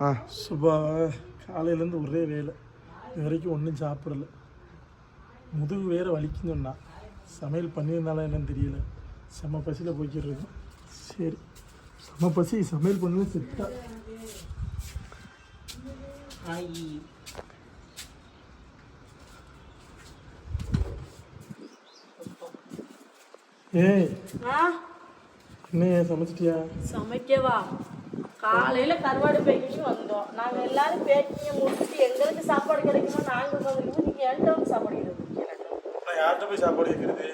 ஆ. சுபா காலையிலேருந்து ஒரே வேலை. இது வரைக்கும் ஒன்றும் சாப்பிடல. முதுகு வேற வலிக்குன்னு சொன்னா. சமையல் பண்ணியிருந்தாலும் என்னன்னு தெரியல. செம பசியில் போய்க்கிட்டு இருக்கோம் சரி. செம பசி சமையல் பண்ணவே செட்டா ஏய் ஆ? என்ன சமைச்சிட்டியா? சமைக்கவா? காலையில கருவாடு பேக்கிங் வந்தோம். நாங்க எல்லாரும் பேக்கிங்க முடிச்சுட்டு எங்களுக்கு சாப்பாடு கிடைக்குமோ நாங்க உட்காந்துருக்கோம் நீங்க என்கிட்ட வந்து சாப்பாடு கிடைக்கும் யார்கிட்ட போய் சாப்பாடு கேட்குறது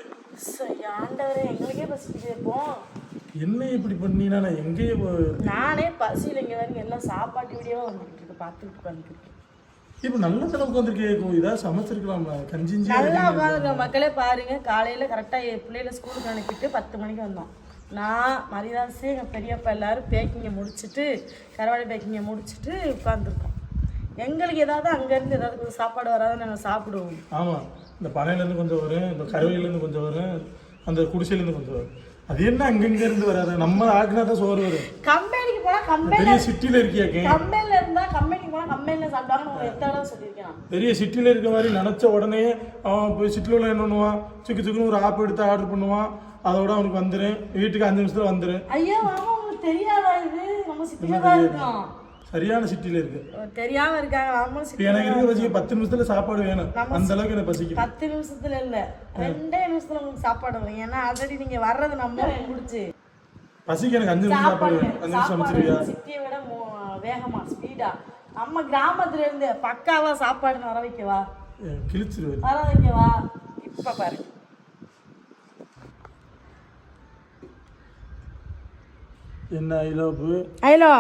ஆண்டவரே எங்களுக்கே பசிக்குது இப்போ. என்ன இப்படி பண்ணினா நான் எங்கேயே போ- நானே பசியில் இங்க வரைங்க எல்லாம் சாப்பாட்டு வீடியோவா வந்துட்டு இருக்கு பார்த்துட்டு உட்காந்துருக்கு இப்போ நல்ல தடவை உட்காந்துருக்கே இதாக சமைச்சிருக்கலாம்ல கஞ்சிஞ்சி நல்லா உட்காந்துருக்க மக்களே பாருங்க காலையில கரெக்டா என் பிள்ளைகளை ஸ்கூலுக்கு அனுப்பிட்டு பத்து மணிக்கு வந்தோம். நான் மரியாதை எங்கள் பெரியப்பா எல்லாரும் பேக்கிங்கை முடிச்சுட்டு கருவாடு பேக்கிங்கை முடிச்சுட்டு உட்காந்துருக்கோம் எங்களுக்கு ஏதாவது அங்கேருந்து ஏதாவது கொஞ்சம் சாப்பாடு வராது நாங்கள் சாப்பிடுவோம். ஆமாம் இந்த பனையிலேருந்து கொஞ்சம் வரும் இந்த கருவையிலேருந்து கொஞ்சம் வரும் அந்த குடிசையிலேருந்து கொஞ்சம் வரும். அது என்ன அங்கங்க இருந்து வராது நம்ம ஆக்குனா தான் சோறு வரும். கம்பெனி பெரிய சிட்டியில் இருக்கியாக்கே கம்பெனியில் இருந்தால் கம்பெனிக்கு போனால் கம்பெனியில் சாப்பிட்டாங்க நம்ம எத்தனை தடவை சொல்லியிருக்கேன் நான். பெரிய சிட்டியில் இருக்க மாதிரி நினச்ச உடனே அவன் போய் சிட்டியில் உள்ள என்ன பண்ணுவான்? சுக்கு சுக்குன்னு ஒரு ஆப் எடுத்து ஆர்டர் பண்ணுவான். அதோட அவனுக்கு வந்துடும் வீட்டுக்கு அஞ்சு நிமிஷத்துல வந்துடும் ஐயா மாமா உங்களுக்கு தெரியாதா இது? நம்ம சிட்டியில் தான் இருக்கோம். சரியான சிட்டியில் இருக்கு. தெரியாம இருக்காங்க. இப்போ சிட்டி எனக்கு இருக்க பசிக்கு பத்து நிமிஷத்துல சாப்பாடு வேணும். அந்த அளவுக்கு எனக்கு பசிக்குது. பத்து நிமிஷத்துல இல்ல. ரெண்டே நிமிஷத்துல உங்களுக்கு சாப்பாடு வரும். ஏன்னா ஆல்ரெடி நீங்க வர்றது நம்ம முடிச்சு பசிக்கு எனக்கு அஞ்சு நிமிஷம் சிட்டியை விட வேகமா ஸ்பீடா நம்ம கிராமத்துல இருந்து பக்காவா சாப்பாடு வர வைக்கவா? கிழிச்சிருவேன். வர வைக்கவா? இப்ப பாரு. என்ன ஐலோப்பு ஐலோ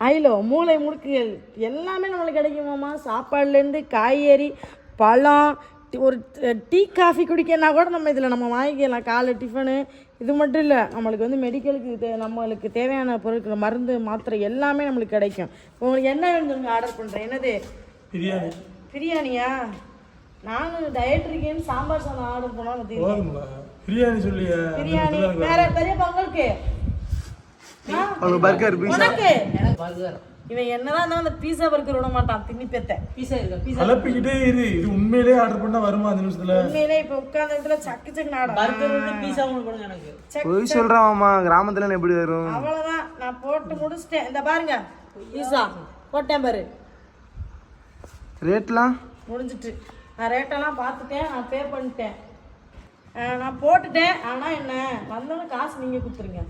ஐலோ மூளை முடுக்குகள் எல்லாமே நம்மளுக்கு கிடைக்குமாம்மா? சாப்பாடுலேருந்து காய்கறி பழம் ஒரு டீ காஃபி குடிக்கனா கூட நம்ம இதில் நம்ம வாங்கிக்கலாம். காலை டிஃபனு இது மட்டும் இல்லை. நம்மளுக்கு வந்து மெடிக்கலுக்கு தே நம்மளுக்கு தேவையான பொருட்கள் மருந்து மாத்திரை எல்லாமே நம்மளுக்கு கிடைக்கும். இப்போ உங்களுக்கு என்ன வேணும் ஆர்டர் பண்ணுறேன் என்னது? பிரியாணி. பிரியாணியா? நானும் டயட் இருக்கேன்னு சாம்பார் சாதம் ஆர்டர் போதும்ல. பிரியாணி சொல்லியா பிரியாணி வேற பெரிய பொங்கலுக்கு. பர்கர் உனக்கு? இவன் என்னதான் இருந்தாலும் அந்த பீஸா பர்கர் விட மாட்டான் தின்னி பெத்த. கலப்பிக்கிட்டே இரு. இது உண்மையிலே ஆர்டர் பண்ணா வருமா அஞ்சு நிமிஷத்துல? உண்மையிலே இப்ப உட்கார்ந்த இடத்துல சக்கு சக்கு நாடம் பொய் சொல்றான் கிராமத்துல எப்படி வரும்? அவ்வளவுதான். நான் போட்டு முடிச்சிட்டேன். இந்த பாருங்க. பீஸா போட்டேன் பாரு. ரேட்லாம்? முடிஞ்சிட்டு. நான் ரேட்டெல்லாம் பார்த்துட்டேன். நான் பே பண்ணிட்டேன். நான் போட்டுட்டேன். ஆனால் என்ன? வந்தோடனே காசு நீங்கள் கொடுத்துருங்க.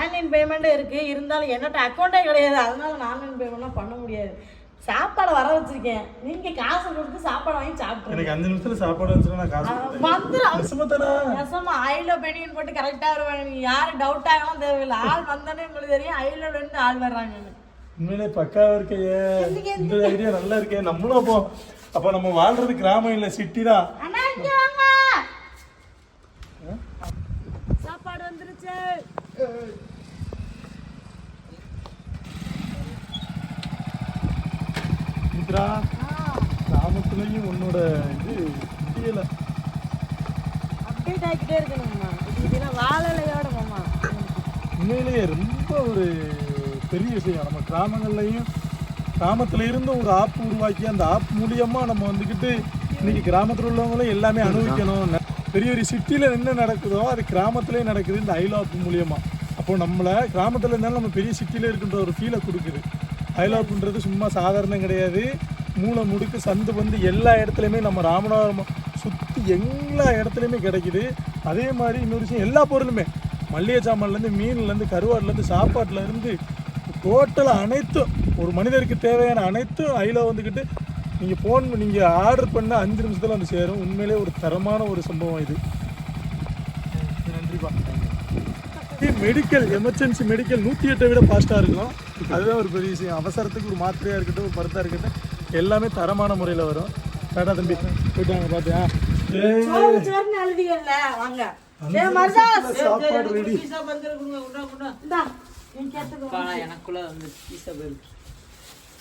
ஆன்லைன் பேமெண்ட்டும் இருக்குது இருந்தாலும் என்னட்ட அக்கௌண்ட்டே கிடையாது. அதனால நான் ஆன்லைன் பேமெண்ட்லாம் பண்ண முடியாது. சாப்பாடை வர வச்சிருக்கேன். நீங்கள் காசு கொடுத்து சாப்பாடு வாங்கி சாப்பிட்ருங்க எனக்கு அஞ்சு நிமிஷத்துல சாப்பாடு வந்துச்சுன்னா நான் காசு நிஜமா தானே? நெசமா ஐல பெனியன் போட்டு கரெக்டாக வருவாங்க யாரும் டவுட் ஆகலாம் தேவையில்லை. ஆள் வந்தோடனே உங்களுக்கு தெரியும். ஐல ரெண்டு ஆள் வர்றாங்கன்னு. உண்மையிலே பக்காவா இருக்கையே. இந்த ஐடியா நல்லா இருக்கே. நம்மளும் அப்போ அப்போ நம்ம வாழ்றது கிராமம் இல்ல சிட்டி தான். சாப்பாடு வந்துருச்சு. மித்ரா கிராமத்துலயும் உன்னோட இது முடியல. அப்டேட் ஆகிக்கிட்டே இருக்கணும்மா இதெல்லாம் வாழலையோட மாமா. உண்மையிலேயே ரொம்ப ஒரு பெரிய விஷயம். நம்ம கிராமங்கள்லையும் கிராமத்துல இருந்து ஒரு ஆப் உருவாக்கி அந்த ஆப் மூலியமா நம்ம வந்துக்கிட்டு இன்னைக்கு கிராமத்தில் உள்ளவங்களும் எல்லாமே அனுபவிக்கணும் பெரிய பெரிய சிட்டியில் என்ன நடக்குதோ அது கிராமத்திலே நடக்குது இந்த ஐலாப் மூலியமாக அப்போது அப்போ நம்மளை கிராமத்தில் இருந்தாலும் நம்ம பெரிய சிட்டியில் இருக்கின்ற ஒரு ஃபீலை கொடுக்குது. ஐலாப்புன்றது சும்மா சாதாரணம் கிடையாது. மூளை முடுக்கு சந்து வந்து எல்லா இடத்துலையுமே நம்ம ராமநாதபுரம் சுற்றி எல்லா இடத்துலையுமே கிடைக்குது. அதே மாதிரி இன்னொரு விஷயம் எல்லா பொருளுமே. மல்லிகை சாமான்லேருந்து மீன்லேருந்து கருவாடுலேருந்து சாப்பாட்டிலேருந்து டோட்டலாக அனைத்தும் ஒரு மனிதருக்கு தேவையான அனைத்தும் ஐலா வந்துக்கிட்டு நீங்கள் ஃபோன் நீங்கள் ஆர்டர் பண்ண அஞ்சு நிமிஷத்தில் வந்து சேரும். உண்மையிலே ஒரு தரமான ஒரு சம்பவம் இது. நன்றிப்பா மெடிக்கல் எமர்ஜென்சி மெடிக்கல் நூற்றி எட்டை விட ஃபாஸ்ட்டாக இருக்கும் அதுதான் ஒரு பெரிய விஷயம். அவசரத்துக்கு ஒரு மாத்திரையாக இருக்கட்டும் ஒரு மருந்தாக இருக்கட்டும் எல்லாமே தரமான முறையில் வரும். டாடா தம்பி போயிட்டாங்க பார்த்தியா சாப்பாடு ரெடி எனக்குள்ள வந்து பீஸா போயிருக்கு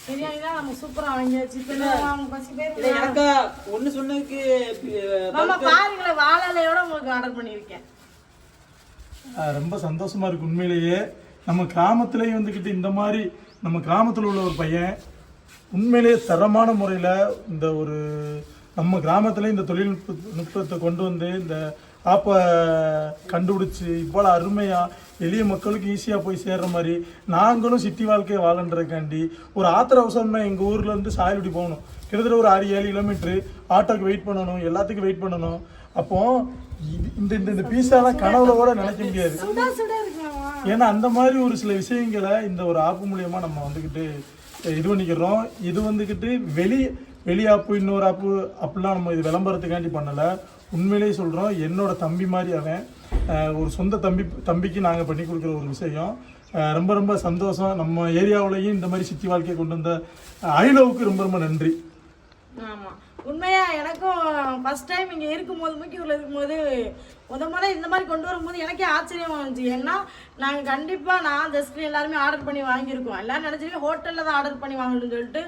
பிரியாணி தான் நம்ம சூப்பரா வாங்கியாச்சு. இப்போ அவங்க பசி பேர் இல்ல எனக்கு ஒண்ணு சொன்னதுக்கு பி- மாமா பாருங்களேன் வாழலையோட உங்களுக்கு ஆர்டர் பண்ணியிருக்கேன். ஆஹ் ரொம்ப சந்தோஷமா இருக்கு உண்மையிலேயே. நம்ம கிராமத்திலேயே வந்துக்கிட்டு இந்த மாதிரி நம்ம கிராமத்தில் உள்ள ஒரு பையன் உண்மையிலேயே தரமான முறையில் இந்த ஒரு நம்ம கிராமத்துல இந்த தொழில்நுட்ப நுட்பத்தை கொண்டு வந்து இந்த ஆப்பை கண்டுபிடிச்சி இவ்வளோ அருமையாக எளிய மக்களுக்கு ஈஸியாக போய் சேர்ற மாதிரி நாங்களும் சிட்டி வாழ்க்கையை வாழன்றதுக்காண்டி ஒரு ஆத்திர அவசரம்னா எங்கள் ஊர்லேருந்து சாயல்படி போகணும். கிட்டத்தட்ட ஒரு ஆறு ஏழு கிலோமீட்ரு ஆட்டோக்கு வெயிட் பண்ணணும் எல்லாத்துக்கும் வெயிட் பண்ணணும். அப்போ இது- இந்த இந்த இந்த பீஸாலாம் கனவுல கூட நினைக்க முடியாது. ஏன்னா அந்த மாதிரி ஒரு சில விஷயங்களை இந்த ஒரு ஆப்பு மூலியமா நம்ம வந்துக்கிட்டு இது பண்ணிக்கிறோம். இது வந்துக்கிட்டு வெளி வெளி ஆப்பு இன்னொரு ஆப்பு அப்படிலாம் நம்ம இது விளம்பரத்துக்காண்டி பண்ணலை. உண்மையிலேயே சொல்கிறோம் என்னோட தம்பி மாதிரி அவன். ஒரு சொந்த தம்பி தம்பிக்கு நாங்கள் பண்ணி கொடுக்குற ஒரு விஷயம். ரொம்ப ரொம்ப சந்தோஷம். நம்ம ஏரியாவிலையும் இந்த மாதிரி சித்தி வாழ்க்கையை கொண்டு வந்த ஐலோவுக்கு ரொம்ப ரொம்ப நன்றி. ஆமாம் உண்மையா எனக்கும் ஃபர்ஸ்ட் டைம் இங்க இருக்கும்போது முக்கியூரில் இருக்கும்போது முத முறை இந்த மாதிரி கொண்டு வரும்போது எனக்கே ஆச்சரியம் இருந்துச்சு ஏன்னா நாங்கள் கண்டிப்பாக நான் அந்த ஸ்க்ரீன் எல்லாருமே ஆர்டர் பண்ணி வாங்கியிருக்கோம். எல்லாரும் நினைச்சிட்டு ஹோட்டலில் தான் ஆர்டர் பண்ணி வாங்கணும்னு சொல்லிட்டு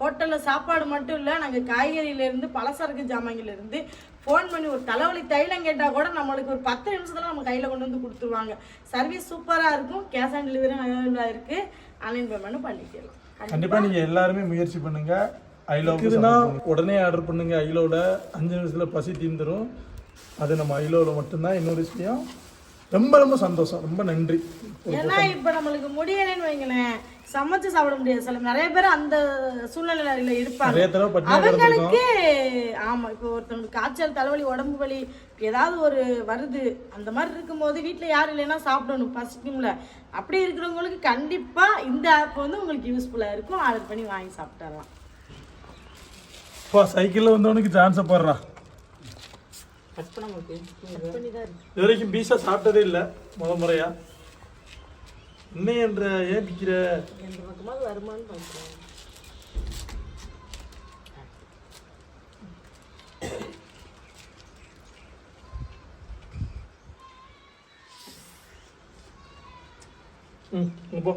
ஹோட்டலில் சாப்பாடு மட்டும் இல்லை நாங்கள் காய்கறியிலேருந்து பலசரக்கு ஜாமான்ல ஃபோன் பண்ணி ஒரு தலைவலி தைலம் கேட்டா கூட நம்மளுக்கு ஒரு பத்து நிமிஷத்துல நம்ம கையில கொண்டு வந்து கொடுத்துருவாங்க. சர்வீஸ் சூப்பரா இருக்கும். கேஷ் ஆன் டெலிவரி அவைலபிளா இருக்கு. ஆன்லைன் பேமெண்ட் பண்ணிக்கலாம். கண்டிப்பா. நீங்க எல்லாருமே முயற்சி பண்ணுங்க. ஐலோ இருக்குதுன்னா உடனே ஆர்டர் பண்ணுங்க. ஐலோட அஞ்சு நிமிஷத்துல பசி தீந்துரும் அது நம்ம ஐலோவில் மட்டும்தான். இன்னொரு விஷயம் ரொம்ப ரொம்ப சந்தோஷம். ரொம்ப நன்றி. ஏன்னா இப்ப நம்மளுக்கு முடியலைன்னு வைங்களேன். சமைச்சு சாப்பிட முடியாது. சில நிறைய பேர் அந்த சூழ்நிலையில இருப்பாங்க. அவங்களுக்கு ஆமா இப்போ ஒருத்தவங்களுக்கு காய்ச்சல் தலைவலி உடம்பு வலி ஏதாவது ஒரு வருது. அந்த மாதிரி இருக்கும்போது வீட்ல யாரும் இல்லைன்னா சாப்பிடணும். பசிக்கும்ல அப்படி இருக்கிறவங்களுக்கு கண்டிப்பா இந்த ஆப் வந்து உங்களுக்கு யூஸ்ஃபுல்லா இருக்கும். ஆர்டர் பண்ணி வாங்கி சாப்பிட்டுறலாம் இப்போ சைக்கிளில் வந்தவனுக்கு சான்ஸை போடுறா. கட் பண்ண முடியும் இது வரைக்கும் பீஸா சாப்பிட்டதே இல்லை முத முறையா. என்ன என்ற ஏன் பிக்கிற? எந்த பக்கமாவது வருமானு பார்க்கிறேன் ம் இங்க போ.